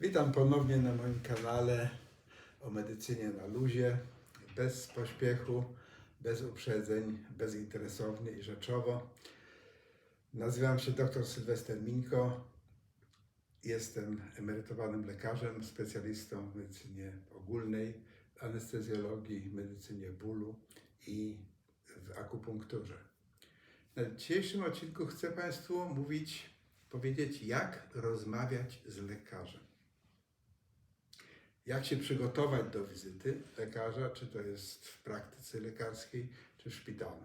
Witam ponownie na moim kanale o medycynie na luzie, bez pośpiechu, bez uprzedzeń, bezinteresownie i rzeczowo. Nazywam się dr Sylwester Minko. Jestem emerytowanym lekarzem, specjalistą w medycynie ogólnej, anestezjologii, medycynie bólu i w akupunkturze. Na dzisiejszym odcinku chcę Państwu mówić, powiedzieć, jak rozmawiać z lekarzem. Jak się przygotować do wizyty lekarza, czy to jest w praktyce lekarskiej, czy w szpitalu.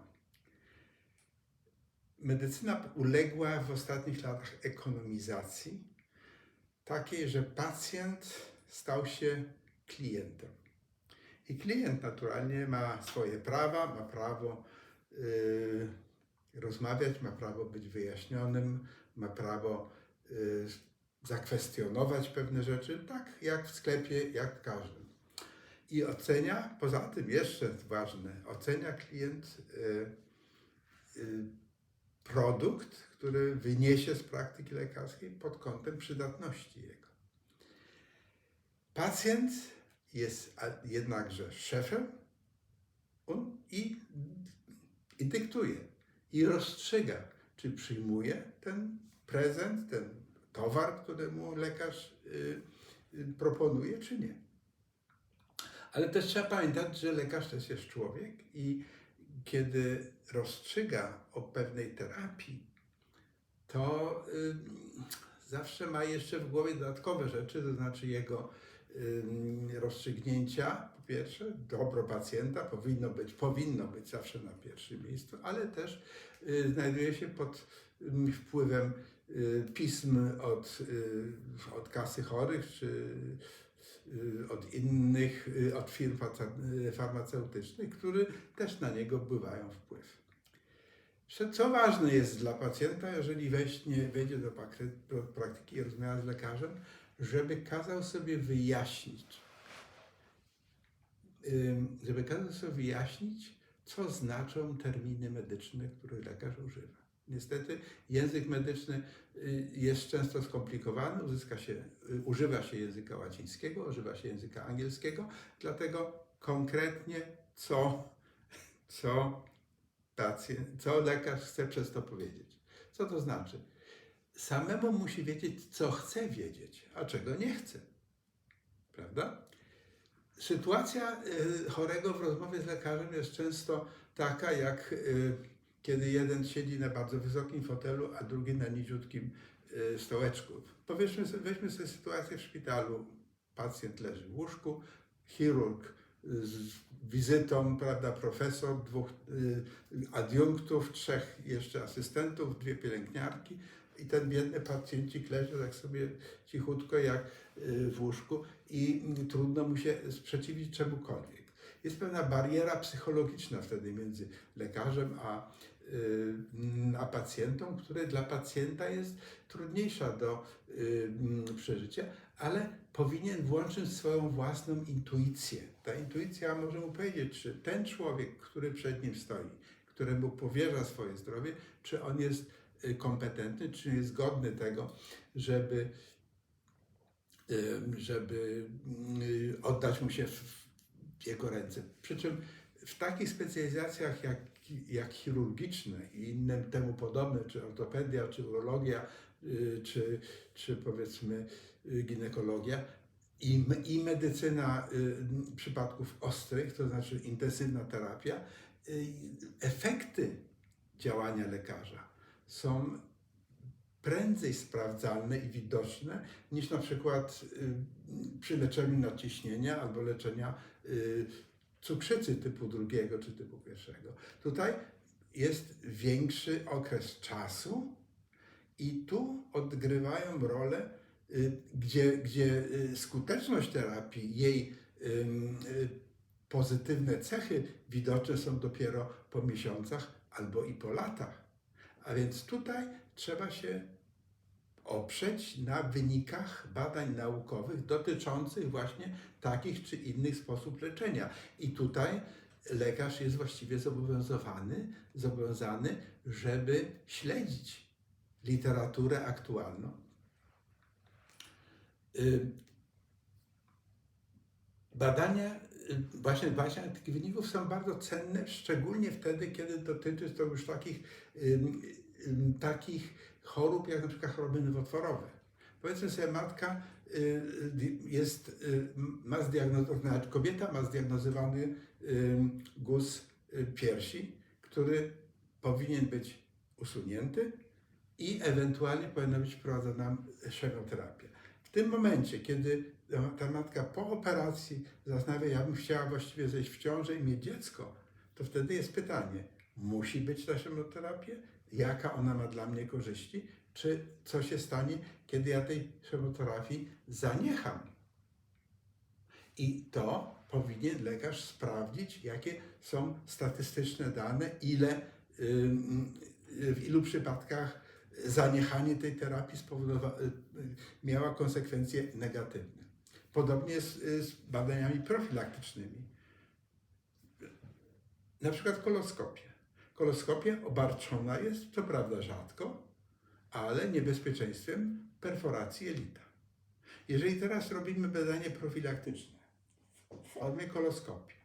Medycyna uległa w ostatnich latach ekonomizacji, takiej, że pacjent stał się klientem. I klient naturalnie ma swoje prawa, ma prawo yy, rozmawiać, ma prawo być wyjaśnionym, ma prawo yy, zakwestionować pewne rzeczy, tak jak w sklepie, jak w każdym. I ocenia, poza tym jeszcze ważne, ocenia klient y, y, produkt, który wyniesie z praktyki lekarskiej pod kątem przydatności jego. Pacjent jest jednakże szefem i, i dyktuje, i rozstrzyga, czy przyjmuje ten prezent, ten towar, który mu lekarz y, y, proponuje, czy nie. Ale też trzeba pamiętać, że lekarz też jest człowiek i kiedy rozstrzyga o pewnej terapii, to y, zawsze ma jeszcze w głowie dodatkowe rzeczy, to znaczy jego rozstrzygnięcia, po pierwsze, dobro pacjenta powinno być, powinno być zawsze na pierwszym miejscu, ale też znajduje się pod y, wpływem pism od, y, od kasy chorych, czy y, od innych, y, od firm y, farmaceutycznych, które też na niego bywają wpływ. Co- ważne jest dla pacjenta, jeżeli weźmie, wejdzie do prakty- do praktyki i rozmawia z lekarzem, żeby kazał sobie wyjaśnić, żeby kazał sobie wyjaśnić, co znaczą terminy medyczne, których lekarz używa. Niestety język medyczny y, jest często skomplikowany, uzyska się, y, używa się języka łacińskiego, używa się języka angielskiego, dlatego konkretnie co, co pacjent, co lekarz chce przez to powiedzieć. Co to znaczy? Samemu musi wiedzieć, co chce wiedzieć, a czego nie chce. Prawda? Sytuacja y, chorego w rozmowie z lekarzem jest często taka, jak kiedy jeden siedzi na bardzo wysokim fotelu, a drugi na niziutkim y, stołeczku. Powiedzmy weźmy sobie sytuację w szpitalu. Pacjent leży w łóżku, chirurg z wizytą, prawda, profesor, dwóch y, adiunktów, trzech jeszcze asystentów, dwie pielęgniarki i ten biedny pacjencik leży tak sobie cichutko jak y, w łóżku i trudno mu się sprzeciwić czemukolwiek. Jest pewna bariera psychologiczna wtedy między lekarzem a, a pacjentą, która dla pacjenta jest trudniejsza do y, mm, przeżycia, ale powinien włączyć swoją własną intuicję. Ta intuicja może mu powiedzieć, czy ten człowiek, który przed nim stoi, któremu powierza swoje zdrowie, czy on jest y, kompetentny, czy jest godny tego, żeby, y, żeby y, oddać mu się w jego ręce. Przy czym w takich specjalizacjach jak, jak chirurgiczne i inne temu podobne, czy ortopedia, czy urologia, y, czy, czy powiedzmy y, ginekologia, i, i medycyna y, przypadków ostrych, to znaczy intensywna terapia, efekty działania lekarza są prędzej sprawdzalne i widoczne niż na przykład przy leczeniu nadciśnienia albo leczenia cukrzycy typu drugiego czy typu pierwszego. Tutaj jest większy okres czasu i tu odgrywają rolę, y, gdzie, gdzie y, skuteczność terapii, jej y, pozytywne cechy widoczne są dopiero po miesiącach albo i po latach. A więc tutaj trzeba się oprzeć na wynikach badań naukowych dotyczących właśnie takich czy innych sposób leczenia. I tutaj lekarz jest właściwie zobowiązany, zobowiązany, żeby śledzić literaturę aktualną. Y, Badania, y, właśnie badania tych wyników są bardzo cenne, szczególnie wtedy, kiedy dotyczy to już takich, takich chorób, jak na przykład choroby nowotworowe. Powiedzmy sobie, matka y, di- jest, y, ma zdiagnozowany, kobieta ma zdiagnozowany guz y, piersi, który powinien być usunięty i ewentualnie powinna być wprowadzona chemioterapia. W tym momencie, kiedy ta- ta matka po operacji zastanawia, ja bym chciała właściwie zejść w ciążę i mieć dziecko, to wtedy jest pytanie, musi być ta chemoterapia? Jaka ona ma dla mnie korzyści? Czy co się stanie, kiedy ja tej chemoterapii zaniecham? I to powinien lekarz sprawdzić, jakie są statystyczne dane, ile, w ilu przypadkach zaniechanie tej terapii y, miała konsekwencje negatywne. Podobnie jest y, z badaniami profilaktycznymi. Na przykład koloskopia. Koloskopia obarczona jest, co prawda rzadko, ale niebezpieczeństwem perforacji jelita. Jeżeli teraz robimy badanie profilaktyczne w formie koloskopii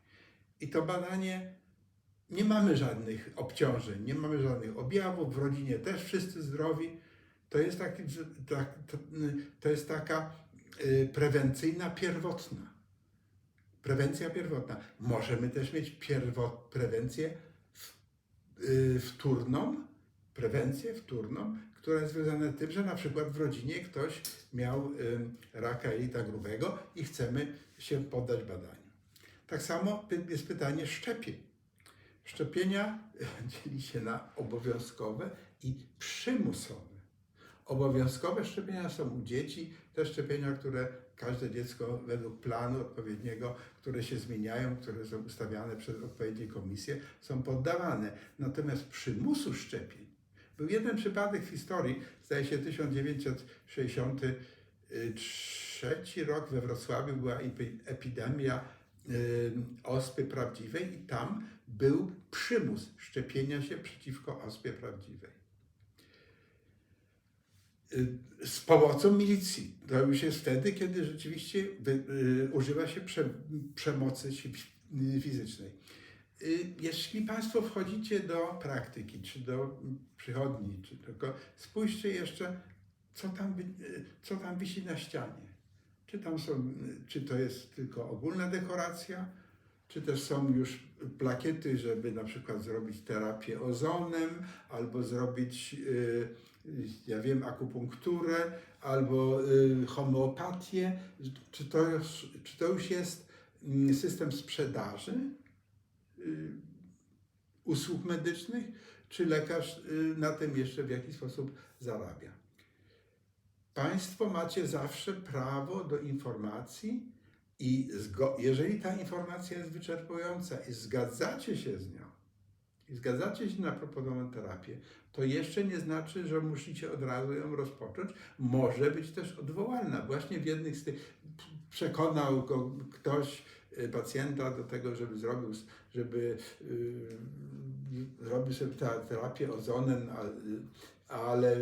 i to badanie nie mamy żadnych obciążeń, nie mamy żadnych objawów, w rodzinie też wszyscy zdrowi, to jest, taki, tak, to, jest taka y, prewencyjna pierwotna. Prewencja pierwotna. Możemy też mieć pierwo, prewencję wtórną, prewencję wtórną, która jest związana z tym, że na przykład w rodzinie ktoś miał y, raka jelita grubego i chcemy się poddać badaniu. Tak samo jest pytanie szczepień. Szczepienia dzieli się na obowiązkowe i przymusowe. Obowiązkowe szczepienia są u dzieci, te szczepienia, które każde dziecko według planu odpowiedniego, które się zmieniają, które są ustawiane przez odpowiednie komisje, są poddawane. Natomiast przymusu szczepień, był jeden przypadek w historii, zdaje się 1963 rok we Wrocławiu była epi- epidemia y, ospy prawdziwej i tam był przymus szczepienia się przeciwko ospie prawdziwej. Y, Z pomocą milicji. To już jest wtedy, kiedy rzeczywiście y, używa się prze, przemocy y, fizycznej. Jeśli Państwo wchodzicie do praktyki, czy do przychodni, czy tylko spójrzcie jeszcze, co tam, co tam wisi na ścianie. Czy tam są, czy to jest tylko ogólna dekoracja, czy też są już plakiety, żeby na przykład zrobić terapię ozonem, albo zrobić, y, y, ja wiem, akupunkturę, albo y, homeopatię. Czy to, już, czy to już jest mm, system sprzedaży y, usług medycznych, czy lekarz y, na tym jeszcze w jakiś sposób zarabia? Państwo macie zawsze prawo do informacji i jeżeli ta informacja jest wyczerpująca i zgadzacie się z nią, i zgadzacie się na proponowaną terapię, to jeszcze nie znaczy, że musicie od razu ją rozpocząć. Może być też odwołalna. Właśnie w jednych z tych przekonał go ktoś, y, pacjenta do tego, żeby zrobił, żeby y, zrobił sobie te- terapię ozonem, ale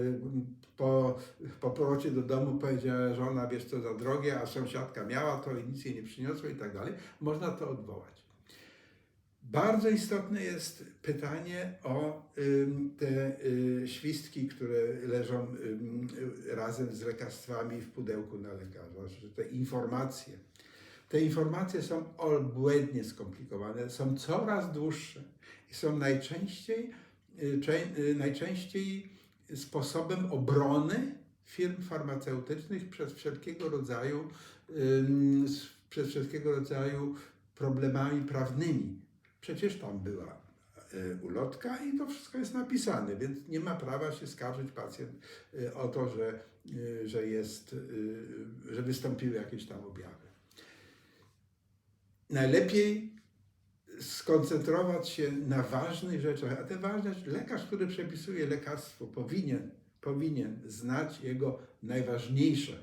po, po powrocie do domu powiedziała żona, wiesz co, za drogie, a sąsiadka miała to i nic jej nie przyniosło i tak dalej. Można to odwołać. Bardzo istotne jest pytanie o te y, świstki, które leżą razem z lekarstwami w pudełku na lekarza, że te informacje. Te informacje są obłędnie skomplikowane, są coraz dłuższe i są najczęściej, y, y, najczęściej sposobem obrony firm farmaceutycznych przed wszelkiego rodzaju, przed wszelkiego rodzaju problemami prawnymi. Przecież tam była y, ulotka i to wszystko jest napisane, więc nie ma prawa się skarżyć pacjent y, o to, że, y, że, jest, że wystąpiły jakieś tam objawy. Najlepiej skoncentrować się na ważnych rzeczach, a te ważne rzeczy, lekarz, który przepisuje lekarstwo, powinien, powinien znać jego najważniejsze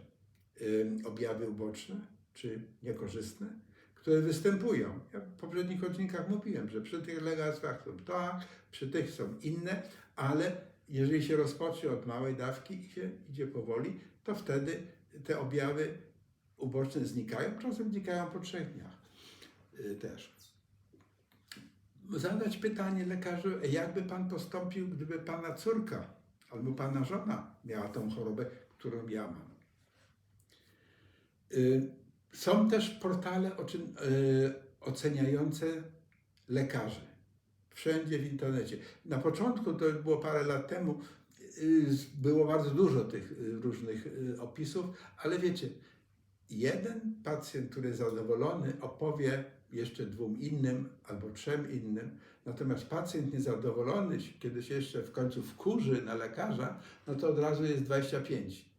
objawy uboczne czy niekorzystne, które występują. Ja w poprzednich odcinkach mówiłem, że przy tych lekarstwach są tak, przy tych są inne, ale jeżeli się rozpocznie od małej dawki i się idzie powoli, to wtedy te objawy uboczne znikają, czasem znikają po trzech dniach. y, też. Zadać pytanie lekarzu, jakby pan postąpił, gdyby pana córka albo pana żona miała tą chorobę, którą ja mam. Są też portale y, oceniające lekarzy. Wszędzie w internecie. Na początku, to było parę lat temu, y, było bardzo dużo tych y, różnych y, opisów, ale wiecie, jeden pacjent, który jest zadowolony, opowie jeszcze dwóm innym albo trzem innym, natomiast pacjent niezadowolony, kiedy się jeszcze w końcu wkurzy na lekarza, no to od razu jest 25 y,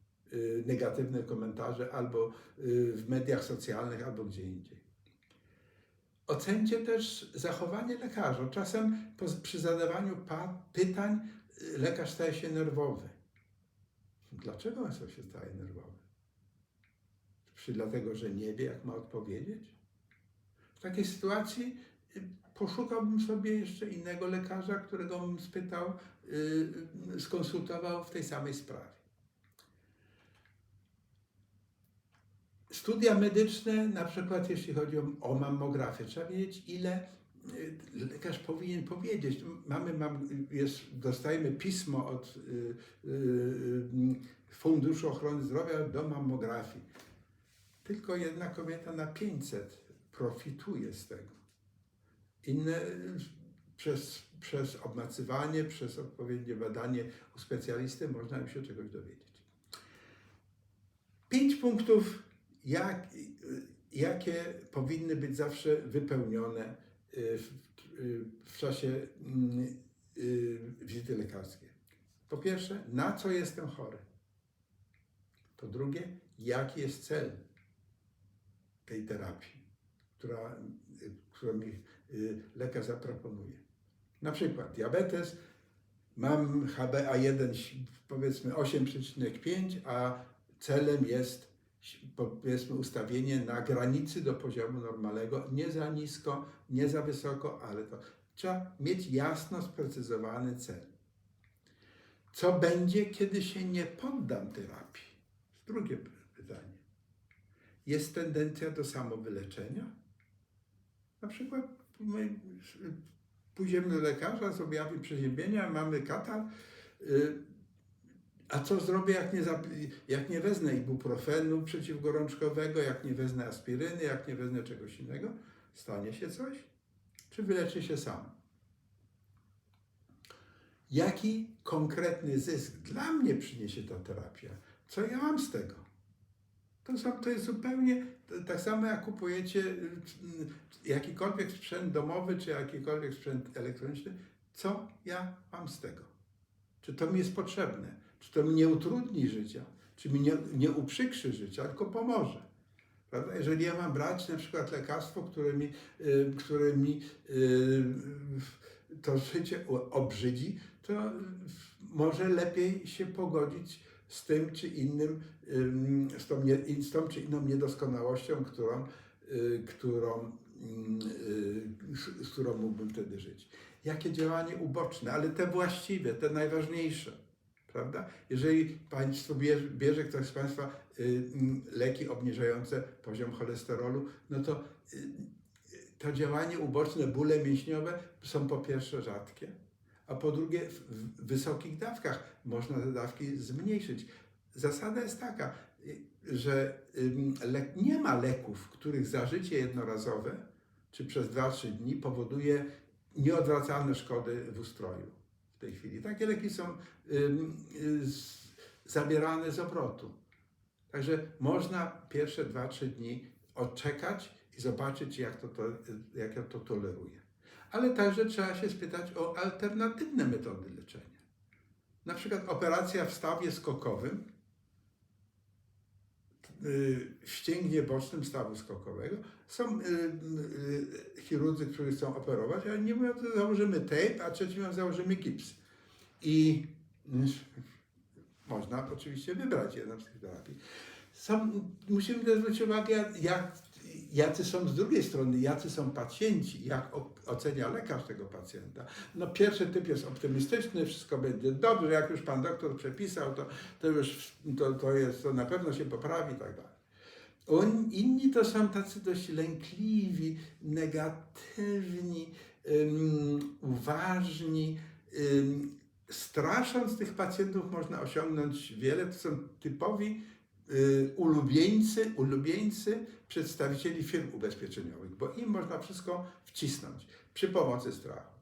negatywne komentarze albo y, w mediach socjalnych, albo gdzie indziej. Ocencie też zachowanie lekarza. Czasem przy zadawaniu pytań y, lekarz staje się nerwowy. Dlaczego on się staje nerwowy? Czy dlatego, że nie wie, jak ma odpowiedzieć? W takiej sytuacji y, poszukałbym sobie jeszcze innego lekarza, którego bym spytał, y, y, skonsultował w tej samej sprawie. Studia medyczne, na przykład jeśli chodzi o, mammografię, trzeba wiedzieć, ile y, lekarz powinien powiedzieć. Mamy, mam, jest, dostajemy pismo od y, y, y, Funduszu Ochrony Zdrowia do mammografii. Tylko jedna kobieta na 500 profituje z tego. Inne przez, przez obmacywanie, przez odpowiednie badanie u specjalisty można im się czegoś dowiedzieć. Pięć punktów, jak, jakie powinny być zawsze wypełnione y, w, y, w czasie mm, y, wizyty lekarskiej. Po pierwsze, na co jestem chory? Po drugie, jaki jest cel tej terapii, która, którą mi lekarz zaproponuje. Na przykład diabetes, mam HbA1 powiedzmy 8,5, a celem jest powiedzmy ustawienie na granicy do poziomu normalnego, nie za nisko, nie za wysoko, ale to trzeba mieć jasno sprecyzowany cel. Co będzie, kiedy się nie poddam terapii? Drugie pytanie. Jest tendencja do samowyleczenia? Na przykład my pójdziemy do lekarza z objawem przeziębienia, mamy katar, y, a co zrobię, jak nie, jak nie wezmę ibuprofenu przeciwgorączkowego, jak nie wezmę aspiryny, jak nie wezmę czegoś innego? Stanie się coś? Czy wyleczy się sam? Jaki konkretny zysk dla mnie przyniesie ta terapia? Co ja mam z tego? To, są, to jest zupełnie tak samo, jak kupujecie y, jakikolwiek sprzęt domowy, czy jakikolwiek sprzęt elektroniczny. Co ja mam z tego? Czy to mi jest potrzebne? Czy to mi nie utrudni życia? Czy mi nie, nie uprzykrzy życia, tylko pomoże? Prawda? Jeżeli ja mam brać na przykład lekarstwo, które mi, y, które mi y, to życie obrzydzi, to może lepiej się pogodzić z tym czy innym, ym, z tą, z tą czy inną niedoskonałością, którą, y, którą, y, z którą mógłbym wtedy żyć. Jakie działanie uboczne, ale te właściwe, te najważniejsze. Prawda? Jeżeli Państwo bierze, bierze ktoś z Państwa y, leki obniżające poziom cholesterolu, no to y, to działanie uboczne, bóle mięśniowe są po pierwsze rzadkie, a po drugie w, wysokich dawkach można te dawki zmniejszyć. Zasada jest taka, y, że nie ma leków, których zażycie jednorazowe czy przez 2-3 dni powoduje nieodwracalne szkody w ustroju tej chwili. Takie leki są y, zabierane z obrotu. Także można pierwsze 2-3 dni odczekać i zobaczyć, jak to, to, jak ja to toleruję. Ale także trzeba się spytać o alternatywne metody leczenia. Na przykład operacja w stawie skokowym, w ścięgnie bocznym stawu skokowego. Są y, y, chirurdzy, którzy chcą operować, ale nie mówią, to założymy tape, a trzeci mówią, założymy gips. I mm, można oczywiście wybrać jedną z tych terapii. Są, musimy też zwrócić uwagę, jak, jacy są z drugiej strony, jacy są pacjenci, jak ocenia lekarz tego pacjenta. No pierwszy typ jest optymistyczny, wszystko będzie dobrze, jak już pan doktor przepisał, to, to już to, to, jest, to na pewno się poprawi i tak dalej. On, inni to są tacy dość lękliwi, negatywni, ym, uważni. Ym, strasząc tych pacjentów można osiągnąć wiele. To są typowi ulubieńcy, ulubieńcy przedstawicieli firm ubezpieczeniowych, bo im można wszystko wcisnąć przy pomocy strachu.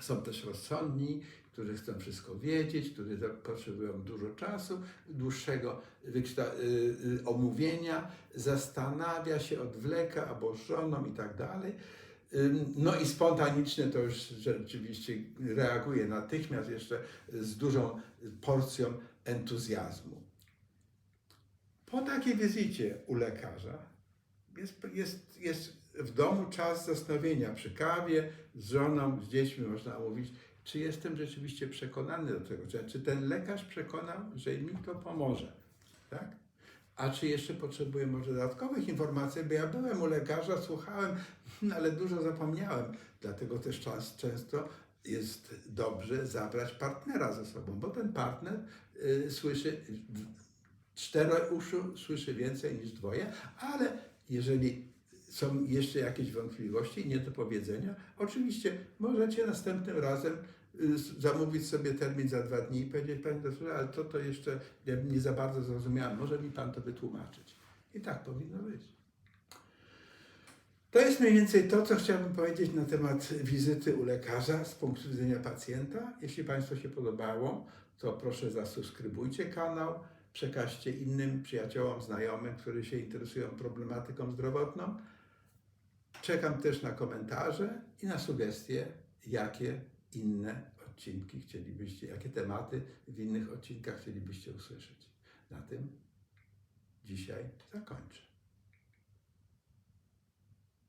Są też rozsądni, którzy chcą wszystko wiedzieć, którzy potrzebują dużo czasu, dłuższego y, y, omówienia, zastanawia się, odwleka albo żoną i tak dalej. No i spontaniczne to już rzeczywiście reaguje natychmiast jeszcze z dużą porcją entuzjazmu. Po takiej wizycie u lekarza jest, jest, jest w domu czas zastanowienia przy kawie z żoną, z dziećmi można mówić, czy jestem rzeczywiście przekonany do tego, czy, ten lekarz przekonał, że mi to pomoże, tak? A czy jeszcze potrzebuję może dodatkowych informacji, bo ja byłem u lekarza, słuchałem, ale dużo zapomniałem, dlatego też czas, często jest dobrze zabrać partnera ze sobą, bo ten partner y, słyszy, cztero uszu słyszy więcej niż dwoje, ale jeżeli są jeszcze jakieś wątpliwości, niedopowiedzenia, oczywiście możecie następnym razem y, zamówić sobie termin za dwa dni i powiedzieć, panie doktorze, ale to to jeszcze nie za bardzo zrozumiałem, może mi pan to wytłumaczyć. I tak powinno być. To jest mniej więcej to, co chciałbym powiedzieć na temat wizyty u lekarza z punktu widzenia pacjenta. Jeśli Państwu się podobało, to proszę zasubskrybujcie kanał, przekażcie innym przyjaciołom, znajomym, którzy się interesują problematyką zdrowotną. Czekam też na komentarze i na sugestie, jakie inne odcinki chcielibyście, jakie tematy w innych odcinkach chcielibyście usłyszeć. Na tym dzisiaj zakończę.